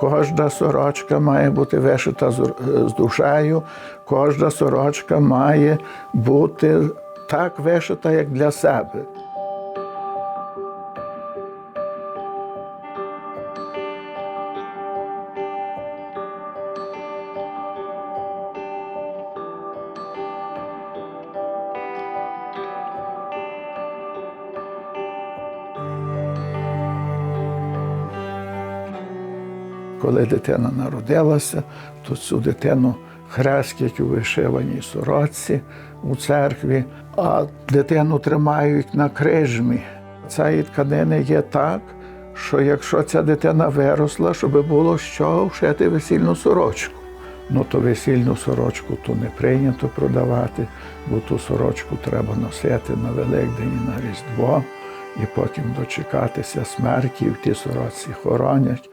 Кожна сорочка має бути вишита з з душею, кожна сорочка має бути так вишита, як для себе. Коли дитина народилася, то цю дитину хрестять у вишиваній сорочці у церкві, а дитину тримають на крижмі. Цієї тканини є так, що якщо ця дитина виросла, щоб було що вшити весільну сорочку. Ну то весільну сорочку то не прийнято продавати, бо ту сорочку треба носити на Великдень і на Різдво, і потім дочекатися смерті, і в тій сорочці хоронять.